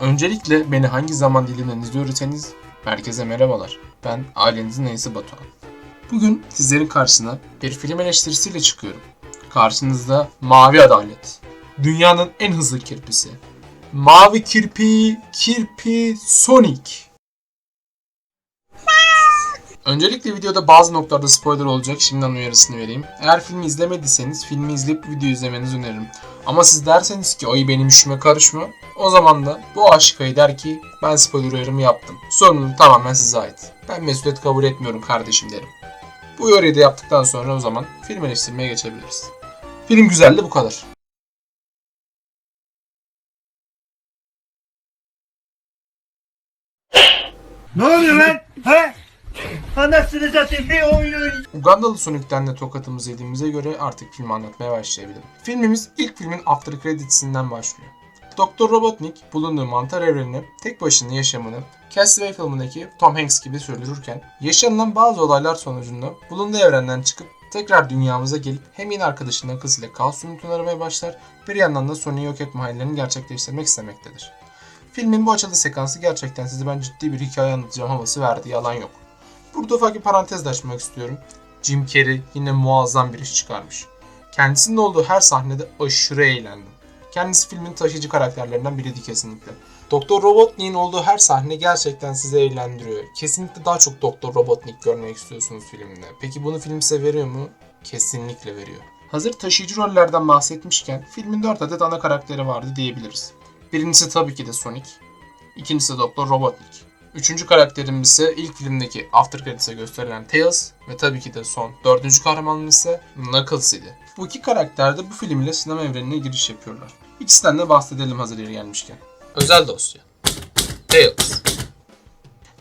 Öncelikle beni hangi zaman diliminden izliyorsanız herkese merhabalar. Ben ailenizin neyisi Batuhan. Bugün sizlerin karşısına bir film eleştirisiyle çıkıyorum. Karşınızda Mavi Adalet. Dünyanın en hızlı kirpisi. Mavi kirpi, kirpi, Sonic. Öncelikle videoda bazı noktalarda spoiler olacak. Şimdiden uyarısını vereyim. Eğer filmi izlemediyseniz filmi izleyip bu videoyu izlemenizi öneririm. Ama siz derseniz ki ayı benim işime karışma. O zaman da bu aşık ayı der ki ben spoiler uyarımı yaptım. Sorumluluk tamamen size ait. Ben mesuliyet kabul etmiyorum kardeşim derim. Bu uyarıyı da yaptıktan sonra o zaman film eleştirmeye geçebiliriz. Film güzeldi bu kadar. Anasını satayım bir oyun. Ugandalı Sonic'ten de tokatımızı yediğimize göre artık filmi anlatmaya başlayabilirim. Filmimiz ilk filmin after credits'inden başlıyor. Dr. Robotnik bulunduğu mantar evrenine tek başına yaşamını Castaway filmindeki Tom Hanks gibi sürdürürken yaşanılan bazı olaylar sonucunda bulunduğu evrenden çıkıp tekrar dünyamıza gelip hem yeni arkadaşının kızıyla kaos yumruklarını aramaya başlar bir yandan da Sonic'i yok etme hayallerini gerçekleştirmek istemektedir. Filmin bu açılış sekansı gerçekten size ben ciddi bir hikaye anlatacağım havası verdi yalan yok. Burada ufak bir parantez açmak istiyorum. Jim Carrey yine muazzam bir iş çıkarmış. Kendisinin olduğu her sahnede aşırı eğlendim. Kendisi filmin taşıyıcı karakterlerinden biriydi kesinlikle. Doktor Robotnik'in olduğu her sahne gerçekten sizi eğlendiriyor. Kesinlikle daha çok Doktor Robotnik görmek istiyorsunuz filmde. Peki bunu film size veriyor mu? Kesinlikle veriyor. Hazır taşıyıcı rollerden bahsetmişken filmin 4 adet ana karakteri vardı diyebiliriz. Birincisi tabii ki de Sonic. İkincisi Doktor Robotnik. Üçüncü karakterimiz ise ilk filmdeki After Credits'e gösterilen Tails ve tabii ki de son dördüncü kahramanımız ise Knuckles idi. Bu iki karakter de bu film ile sinema evrenine giriş yapıyorlar. İkisinden de bahsedelim hazır yeri gelmişken. Özel dosya. Tails.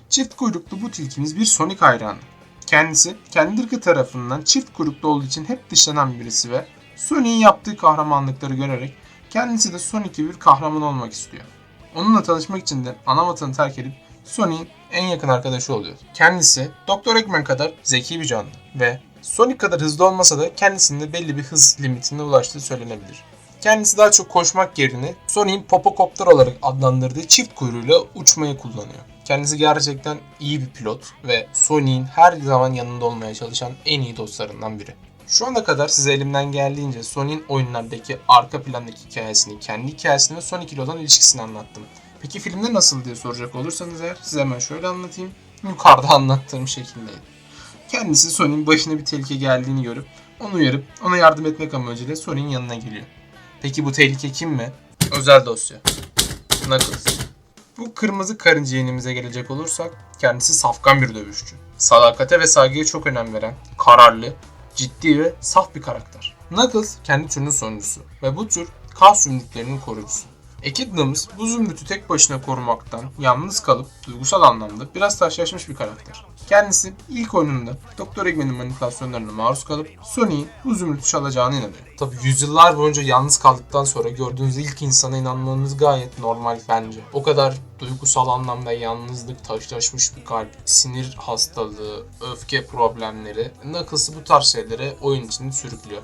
Çift kuyruklu bu tilkimiz bir Sonic hayranı. Kendisi kendi ırkı tarafından çift kuyruklu olduğu için hep dışlanan birisi ve Sonic'in yaptığı kahramanlıkları görerek kendisi de Sonic gibi bir kahraman olmak istiyor. Onunla tanışmak için de ana vatanı terk edip Sonic'in en yakın arkadaşı oluyor. Kendisi Dr. Eggman kadar zeki bir canlı ve Sonic kadar hızlı olmasa da kendisinde belli bir hız limitine ulaştığı söylenebilir. Kendisi daha çok koşmak yerine Sonic'in popokopter olarak adlandırdığı çift kuyruğuyla uçmayı kullanıyor. Kendisi gerçekten iyi bir pilot ve Sonic'in her zaman yanında olmaya çalışan en iyi dostlarından biri. Şu ana kadar size elimden geldiğince Sonic'in oyunlardaki arka plandaki hikayesini, kendi hikayesini ve Sonic ile olan ilişkisini anlattım. Peki filmde nasıl diye soracak olursanız eğer size hemen şöyle anlatayım. Yukarıda anlattığım şekildeydi. Kendisi Sonic'in başına bir tehlike geldiğini görüp onu uyarıp ona yardım etmek amacıyla Sonic'in yanına geliyor. Peki bu tehlike kim mi? Özel dosya. Knuckles. Bu kırmızı karınca yenimize gelecek olursak kendisi safkan bir dövüşçü. Sadakate ve saygıya çok önem veren, kararlı, ciddi ve saf bir karakter. Knuckles kendi türünün sonuncusu ve bu tür kas yumruklarının koruyucusu. Echidna'mız bu zümrütü tek başına korumaktan yalnız kalıp duygusal anlamda biraz taşlaşmış bir karakter. Kendisi ilk oyununda Dr. Eggman'in manipülasyonlarına maruz kalıp Sonic'in bu zümrütü çalacağına inanıyor. Tabi yüzyıllar boyunca yalnız kaldıktan sonra gördüğünüz ilk insana inanmanız gayet normal bence. O kadar duygusal anlamda yalnızlık, taşlaşmış bir kalp, sinir hastalığı, öfke problemleri, Knuckles'ı bu tarz şeylere oyun içinde sürüklüyor.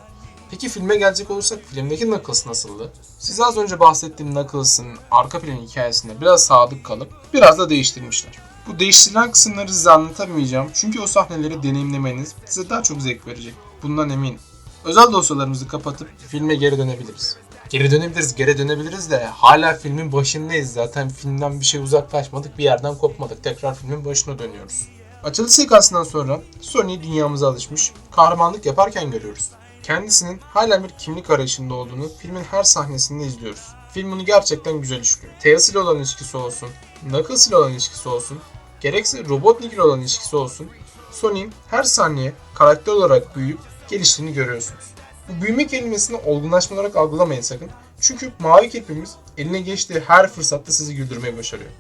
Peki filme gelecek olursak filmdeki Knuckles nasıldı? Size az önce bahsettiğim Knuckles'ın arka plan hikayesine biraz sadık kalıp biraz da değiştirmişler. Bu değiştirilen kısımları size anlatamayacağım çünkü o sahneleri deneyimlemeniz size daha çok zevk verecek. Bundan eminim. Özel dosyalarımızı kapatıp filme geri dönebiliriz. Geri dönebiliriz, geri dönebiliriz de hala filmin başındayız. Zaten filmden bir şey uzaklaşmadık, bir yerden kopmadık. Tekrar filmin başına dönüyoruz. Açılış sekansından sonra Sony dünyamıza alışmış, kahramanlık yaparken görüyoruz. Kendisinin hala bir kimlik arayışında olduğunu filmin her sahnesinde izliyoruz. Film bunu gerçekten güzel işliyor. Tails ile olan ilişkisi olsun, Knuckles ile olan ilişkisi olsun, gerekse Robotnik ile olan ilişkisi olsun, Sonic'in her saniye karakter olarak büyüyüp geliştiğini görüyorsunuz. Bu büyüme kelimesini olgunlaşma olarak algılamayın sakın. Çünkü mavi kirpimiz eline geçtiği her fırsatta sizi güldürmeyi başarıyor.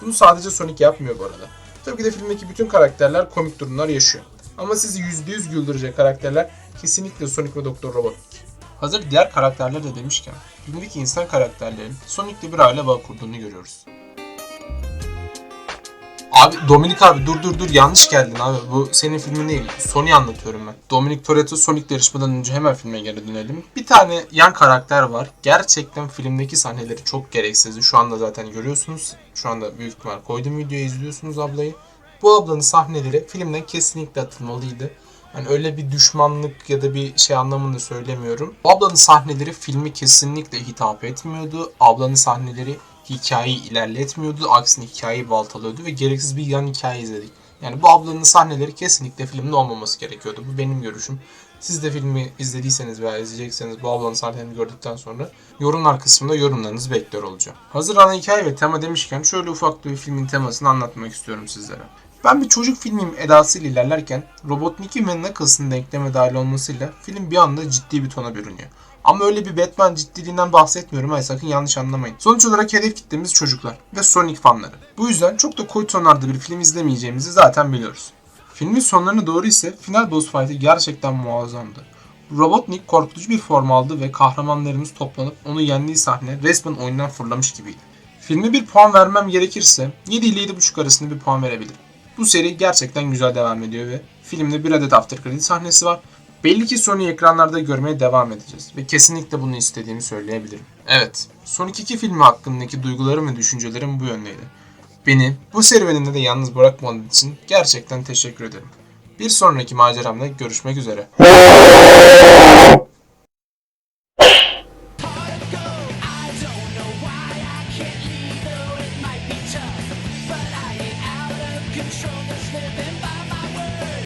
Bunu sadece Sonic yapmıyor bu arada. Tabii ki de filmdeki bütün karakterler komik durumlar yaşıyor. Ama sizi %100 güldürecek karakterler kesinlikle Sonic ve Doktor Robotnik. Hazır diğer karakterler de demişken, filmdeki insan karakterlerin Sonic'le bir aile bağı kurduğunu görüyoruz. Abi Dominik abi dur dur dur yanlış geldin abi. Bu senin filmin değil. Sony anlatıyorum ben. Dominic Toretto Sonic yarışmadan önce hemen filme geri dönelim. Bir tane yan karakter var. Gerçekten filmdeki sahneleri çok gereksizdi. Şu anda zaten görüyorsunuz. Şu anda büyük ihtimal koydum videoyu izliyorsunuz ablayı. Bu ablanın sahneleri filmden kesinlikle atılmalıydı. Yani öyle bir düşmanlık ya da bir şey anlamında söylemiyorum. Ablanın sahneleri filmi kesinlikle hitap etmiyordu. Ablanın sahneleri hikayeyi ilerletmiyordu. Aksine hikayeyi baltalıyordu ve gereksiz bir yan hikaye izledik. Yani bu ablanın sahneleri kesinlikle filmde olmaması gerekiyordu. Bu benim görüşüm. Siz de filmi izlediyseniz veya izleyecekseniz bu ablanın sahnelerini gördükten sonra yorumlar kısmında yorumlarınızı bekliyor olacağım. Hazır ana hikaye ve tema demişken şöyle ufak bir filmin temasını anlatmak istiyorum sizlere. Ben bir çocuk filmiyim edasıyla ilerlerken Robotnik'in ve Knuckles'ın denkleme dahil olmasıyla film bir anda ciddi bir tona bürünüyor. Ama öyle bir Batman ciddiliğinden bahsetmiyorum hayır sakın yanlış anlamayın. Sonuç olarak hedef kitlemiz çocuklar ve Sonic fanları. Bu yüzden çok da koyu tonlarda bir film izlemeyeceğimizi zaten biliyoruz. Filmin sonlarına doğru ise final boss fight'ı gerçekten muazzamdı. Robotnik korkutucu bir form aldı ve kahramanlarımız toplanıp onu yendiği sahne resmen oyundan fırlamış gibiydi. Filme bir puan vermem gerekirse 7 ile 7.5 arasında bir puan verebilirim. Bu seri gerçekten güzel devam ediyor ve filmde bir adet after credit sahnesi var. Belli ki Sony ekranlarda görmeye devam edeceğiz ve kesinlikle bunu istediğimi söyleyebilirim. Evet, Sonic 2 filmi hakkındaki duygularım ve düşüncelerim bu yöndeydi. Beni bu serüveninde de yalnız bırakmadığın için gerçekten teşekkür ederim. Bir sonraki maceramda görüşmek üzere.